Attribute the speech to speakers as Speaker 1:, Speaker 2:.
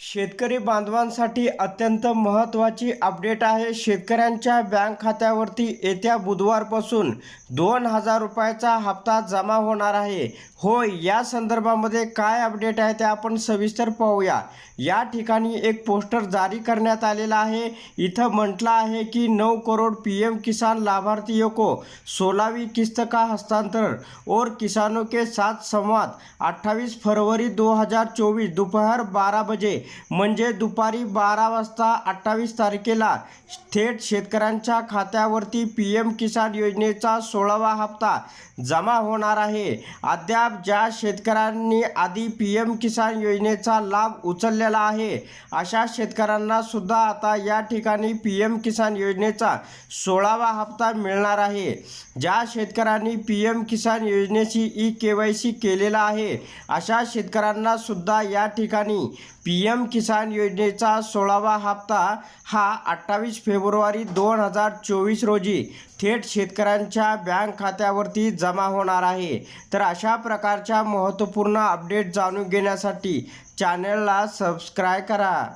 Speaker 1: शेतकरी बांधवांसाठी अत्यंत महत्त्वाची अपडेट आहे. शेतकऱ्यांच्या बँक खात्यावरती येत्या बुधवारपासून दोन हजार रुपयाचा हप्ता जमा होणार आहे. होय या संदर्भामध्ये काय अपडेट आहे ते आपण सविस्तर पाहूया. या ठिकाणी एक पोस्टर जारी करण्यात आलेला आहे. इथं म्हटलं आहे की नऊ करोड पी एम किसान लाभार्थी को सोलावी किस्त का हस्तांतरण और किसानों के साथ संवाद 28 फरवरी 2024 दोपहर बारा बजे म्हणजे दुपारी बारा वाजता अठ्ठावीस तारखेला थेट शेतकऱ्यांच्या खात्यावरती पी एम किसान योजनेचा सोळावा हप्ता जमा होणार आहे. अद्याप ज्या शेतकऱ्यांनी आधी पी एम किसान योजनेचा लाभ उचललेला आहे अशा शेतकऱ्यांना सुद्धा आता या ठिकाणी पी एम किसान योजनेचा सोळावा हप्ता मिळणार आहे. ज्या शेतकऱ्यांनी पी एम किसान योजनेची ई के वाय सी केलेला आहे अशा शेतकऱ्यांना सुद्धा या ठिकाणी पी एम किसान योजनेचा सोळावा हप्ता हा अठ्ठावीस फेब्रुवारी दोन हजार चोवीस रोजी थेट शेतकऱ्यांच्या बँक खात्यावरती जमा होणार आहे. तर अशा प्रकारच्या महत्त्वपूर्ण अपडेट जाणून घेण्यासाठी चॅनलला सबस्क्राईब करा.